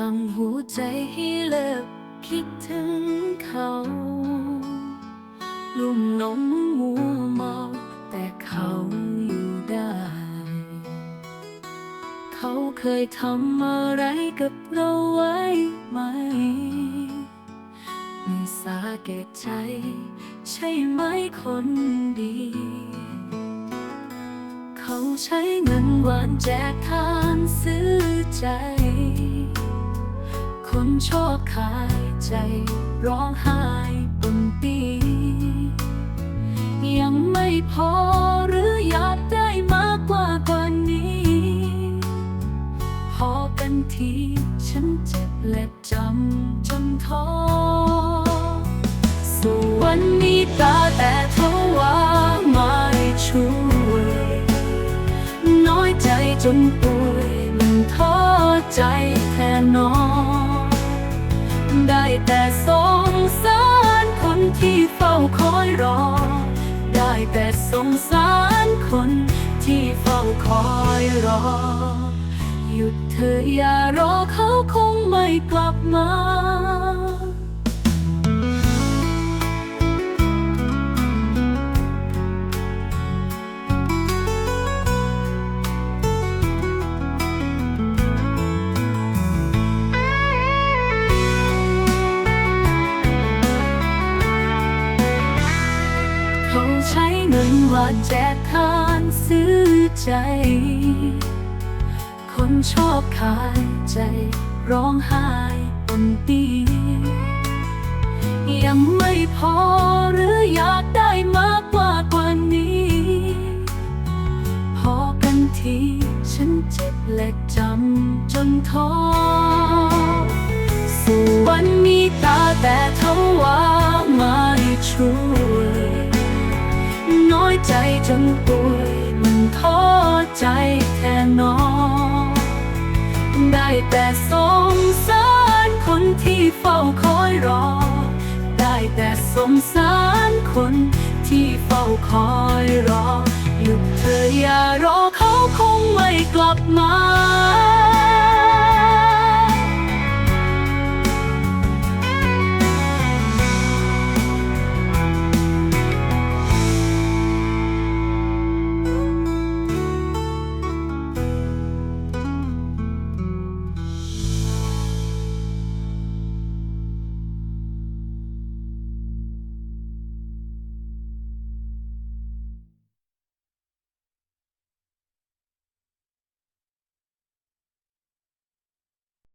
สั่งหัวใจให้เลิกคิดถึงเขาลุ่มหลงมัวเมาแต่เขาอยู่ได้ เขาเคยทำอะไรกับเราไว้ไหมไม่สาแก่ใจ ใช่ไหมคนดี เขาใช้เงินหวานแจกทานซื้อใจ คนชอบขายใจ ร้องไห้ปนปี ยังไม่พอหรืออยากได้มากกว่ากว่านี้ พอกันทีฉันเจ็บและจำจนท้อส่วนนี้ตาแต่เทว่าไม่ช่วยน้อยใจจนป่วยมันท้อใจ ได้แต่สงสารคนที่เฝ้าคอยรอ ได้แต่สงสารคนที่เฝ้าคอยรอ หยุดเธออย่ารอเขาคงไม่กลับมา เงินว่าแจกทานซื้อใจ คนชอบขายใจร้องไห้ปนปียังไม่พอหรืออยากได้มากกว่ากว่านี้ พอกันทีฉันเจ็บและจำจนท้อส่วนนี้ตาแต่ทว่าไม่ช่วยน้ อยใจจนป่วยมันท้อใจแทนน้องได้แต่สงสารคนที่เฝ้าคอยรอ ได้แต่สงสารคนที่เฝ้าคอยรอ หยุดเธออย่ารอเขาคงไม่กลับมา